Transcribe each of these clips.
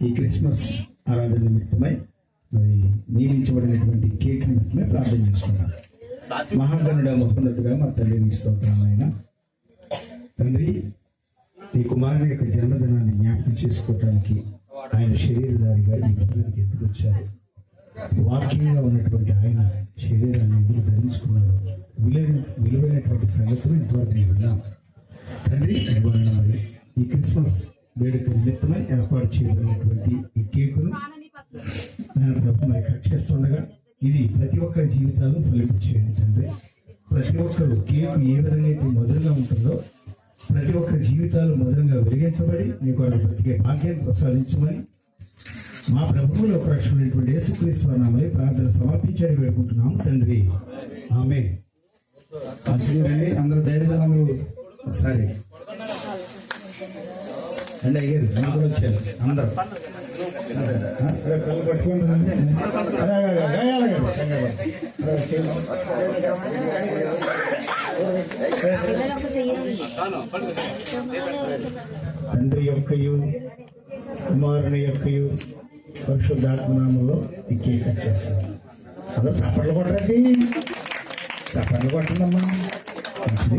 ఈ క్రిస్మస్ ఆరాధన నిమిత్తమై మరి నియమించబడినటువంటి కేక్ నిమిత్తమై ప్రార్థన చేసుకున్నాం మహాగణుడ మహోన్నతుగా మా తల్లిని స్తోత్రం తండ్రి ఈ కుమారుని యొక్క జన్మదినాన్ని జ్ఞాపకం చేసుకోవడానికి ఆయన శరీరధారిగా ఈ భూమికి ఎత్తుకొచ్చారు. వాక్యంగా ఉన్నటువంటి ఆయన శరీరాన్ని ఎందుకు ధరించుకున్నారు విలువైన విలువైనటువంటి సంగతులు ఇంతవరకు నేను విన్నాం. తండ్రి మరి ఈ క్రిస్మస్ వేడుక నిమిత్తమై ఏర్పాటు చేయబడినటువంటి ఈ కేకును నేను ప్రభు మరి కట్ చేస్తుండగా ఇది ప్రతి ఒక్కరి జీవితాలు ఫలించేయండి తండ్రి. ప్రతి ఒక్కరు కేకు ఏ విధంగా అయితే మధురంగా ఉంటుందో ప్రతి ఒక్కరి జీవితాలు మధురంగా వెలిగించబడి మీకు వారు బ్రతికే భాగ్యాన్ని ప్రసాదించమని మా ప్రభువులు ఒక రక్షణటువంటి యేసుక్రీస్తు నామలే ప్రార్థన సమర్పించని వేడుకుంటున్నాము తండ్రి. ఆమె అందరూ ధైర్యజనములు ఒకసారి అండి అయ్యారు నేను కూడా వచ్చారు అందరూ. తండ్రి యొక్కయు కుమారుని యొక్కయు పరిశుద్ధాత్మనామంలో ఈ కేక్ కట్ చేస్తాను అందరూ చప్పట్లు కొట్టండి చప్పట్లు కొట్టండమ్మా. మంచిది.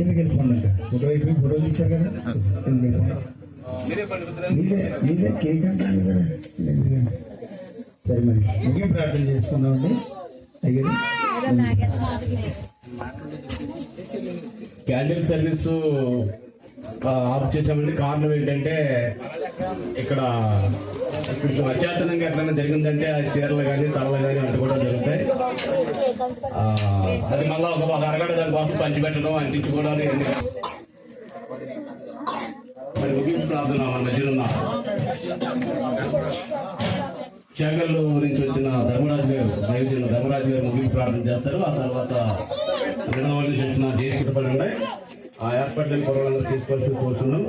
కిందకి వెళ్ళిపోండి ఫోటో అయిపోయి ఫోటో తీశారు కదా? కిందకి వెళ్ళిపోండి. మీదే మీదే కేక్ సరే మరి. ప్రార్థన చేసుకుందామండి అయ్యారు క్యాండిల్ సర్వీస్ ఆ, ఆఫ్ చేసామండి. కారణం ఏంటంటే ఇక్కడ కొంచెం అత్యాధునంగా ఎట్లయినా జరిగిందంటే ఆ చీరలు కానీ తలలు కానీ అంటు కూడా జరుగుతాయి. అది మళ్ళీ ఒక ఒక అరగంట దానికోసం పంచిపెట్టడం అంటించుకోవడం మరి ముగింపు ప్రార్థన మన మధ్యలో నుంచి వచ్చిన ధర్మరాజు గారు దైవజన ధర్మరాజు గారు ముగింపు ప్రార్థన చేస్తారు. ఆ తర్వాత రెండవ నుంచి వచ్చిన జేసీ పడి ఉన్నాయి. ఆ ఏర్పాట్లను పొరలను తీసుకోవాల్సి కోరుతున్నాం.